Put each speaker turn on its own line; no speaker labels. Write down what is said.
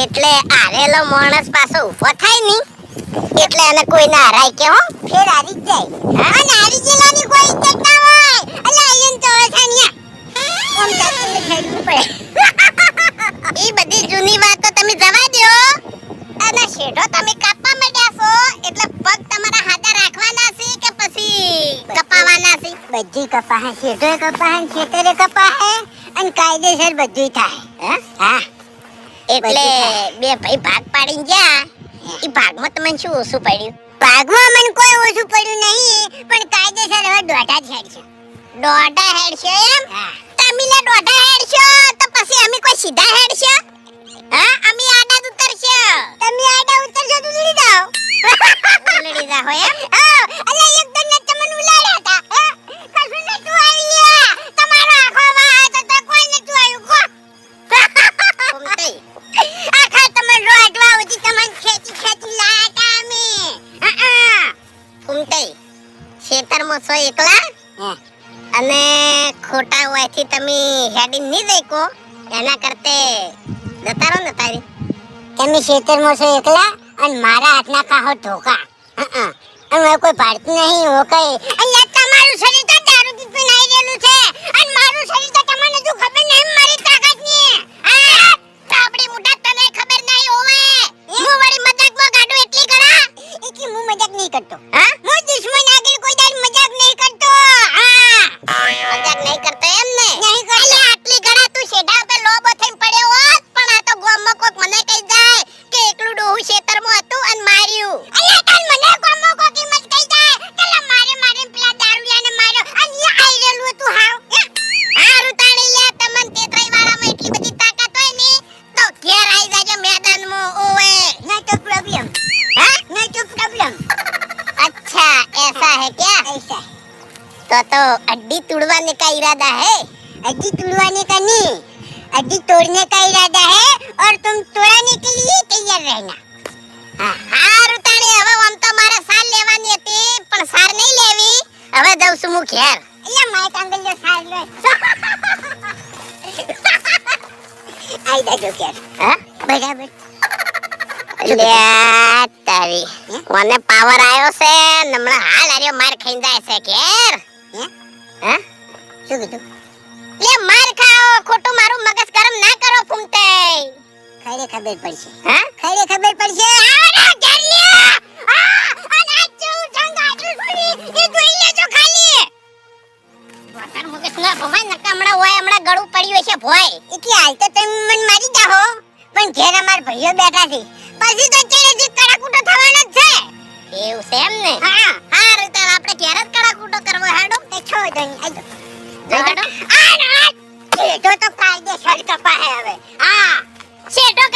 એટલે આરેલો માણસ પાછો ઊભો થાય નહીં. એટલે એને કોઈ ના હરાય કે હો ફેર હારી જાય. હા અને હારી ગયેલાની કોઈ ઇજ્જત ના હોય. અલા આયન તો છાનિયા ઓમ ચાચીને ખેડવું પડે. એ બધી જૂની વાતો તમે જવા દ્યો અને શેઢો તમે કાપવા માંડ્યા છો. એટલે પગ તમારા હાથા રાખવાના છે કે પછી કપાવાના છે?
બધી કપાહે શેઢો કપાહે શેતરે કપાહે. અને કાયદેસર બધું થાય.
હે?
હા.
એટલે બે ભાઈ ભાગ પાડીને ગયા. એ ભાગમાં તમને શું ઓછું પડ્યું?
ભાગમાં મને કોઈ ઓછું પડ્યું નહીં પણ કાયદેસર હવે દોઢા જ હેડ છે.
દોઢા હેડ છે એમ? તમે દોઢા હેડ છો તો છો એકલા? અને ખોટા હોયથી તમે હેડી નહીં દેખો? એના કરતે જતા રહો ને તારી?
તમે ખેતરમાં છો એકલા અને મારા હાથના કાહો ઢોકા. હં, હં. અને કોઈ ભારતી નહીં હું કઈ
तो तो अड्डी तुड़वाने का इरादा है
अड्डी तुड़वाने का नहीं अड्डी तोड़ने का इरादा है और तुम तोड़ाने के लिए तैयार रहना
હા, હારું તાણી હવે આમ તો મારે સાર લેવાની હતી પણ સાર નહીં લેવી હવે જઉં છું હું ઘેર
અલ્યા માય કાંગલ્યો સાર લે આઈ દાદો કે
હા
બરાબર
લ્યા તારી મને પાવર આવ્યો છે ને હમણાં હાલ આર્યો માર ખાઈને જાય છે ઘેર
હે?
હે?
શું કીધું?
લે માર ખાઓ ખોટું મારું મગજ ગરમ ના કરો ફૂમતે.
ખરે ખબર પડશે.
હા?
ખરે ખબર પડશે. આવડા ઘર લ્યા આ અને આ ચૌ સંગ આટલું છોડી એ જોઈ લેજો ખાલી.
વધારે મગજ ના ભમાય નકા હમણાં હોય હમણાં ગળું પડ્યું છે ભોય.
એટલે હાલ તો તમે મને મારી જાહો. પણ ઘેર અમાર ભાઈઓ બેઠા છે. પછી તો ચેડે કડાકૂટો થવાનો જ છે.
એવું છે એમ ને?
હા
હારું
ચેડો તો કાયદેસર કપાય હવે.
હા. શેઠો